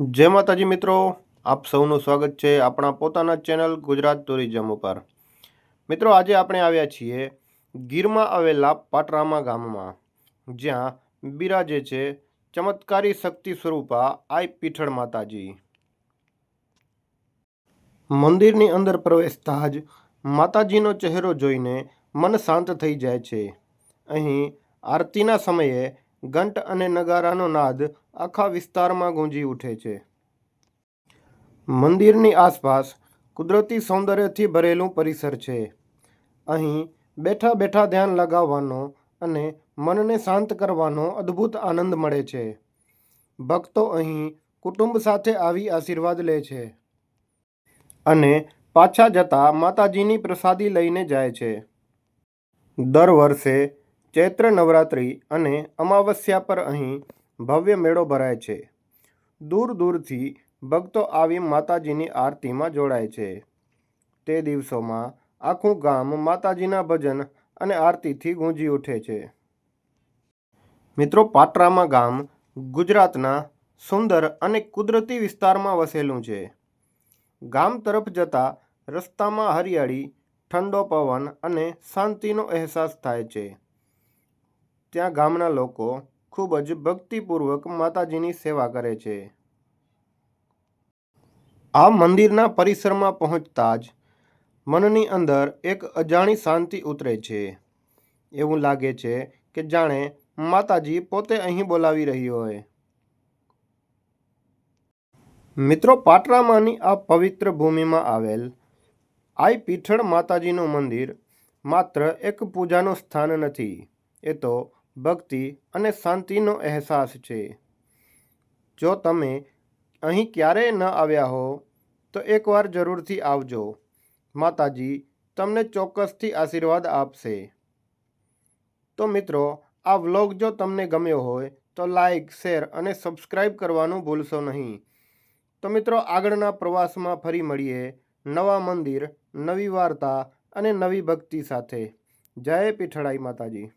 જય માતાજી મિત્રો, આપ સૌનું સ્વાગત છે આપણા પોતાના ચેનલ ગુજરાત ટુરિઝમ ઉપર. મિત્રો, આજે આપણે આવ્યા છીએ ગીરમાં આવેલા પાટરામા ગામમાં, જ્યાં બિરાજે છે ચમત્કારી શક્તિ સ્વરૂપા આઈ પીઠળ માતાજી. મંદિરની અંદર પ્રવેશતા જ માતાજીનો ચહેરો જોઈને મન શાંત થઈ જાય છે. અહીં આરતીના સમયે ઘંટ અને નગારાનો નાદ આખા વિસ્તારમાં ગુંજી ઉઠે છે. મંદિરની આસપાસ કુદરતી સૌંદર્યથી ભરેલું પરિસર છે. અહીં બેઠા બેઠા ધ્યાન લગાવવાનો અને મનને શાંત કરવાનો અદ્ભુત આનંદ મળે છે. ભક્તો અહીં કુટુંબ સાથે આવી આશીર્વાદ લે છે અને પાછા જતા માતાજીની પ્રસાદી લઈને જાય છે. દર વર્ષે ચૈત્ર નવરાત્રિ અને અમાવસ્યા પર અહીં ભવ્ય મેળો ભરાય છે. દૂર દૂરથી ભક્તો આવી માતાજીની આરતીમાં જોડાય છે. તે દિવસોમાં આખું ગામ માતાજીના ભજન અને આરતીથી ગુંજી ઉઠે છે. મિત્રો, પાટરામાં ગામ ગુજરાતના સુંદર અને કુદરતી વિસ્તારમાં વસેલું છે. ગામ તરફ જતા રસ્તામાં હરિયાળી, ઠંડો પવન અને શાંતિનો અહેસાસ થાય છે. ત્યાં ગામના લોકો ખૂબ જ ભક્તિપૂર્વક માતાજીની સેવા કરે છે. આ મંદિરના પરિસરમાં પહોંચતા જ મનની અંદર એક અજાણી શાંતિ ઉતરે છે. એવું લાગે છે કે જાણે માતાજી પોતે અહીં બોલાવી રહી હોય. મિત્રો, પાટરામાંની આ પવિત્ર ભૂમિમાં આવેલ આઈ પીઠળ માતાજીનું મંદિર માત્ર એક પૂજાનું સ્થાન નથી, એ તો ભક્તિ અને શાંતિનો અહેસાસ છે. જો તમે અહીં ક્યારેય ન આવ્યા હો, તો એકવાર જરૂરથી આવજો. માતાજી તમને ચોક્કસથી આશીર્વાદ આપશે. તો મિત્રો, આ વ્લોગ જો તમને ગમ્યો હોય, તો લાઈક, શેર અને સબસ્ક્રાઈબ કરવાનું ભૂલશો નહીં. તો મિત્રો, આગળના પ્રવાસમાં ફરી મળીએ નવા મંદિર, નવી વાર્તા અને નવી ભક્તિ સાથે. જય પીઠળાઈ માતાજી.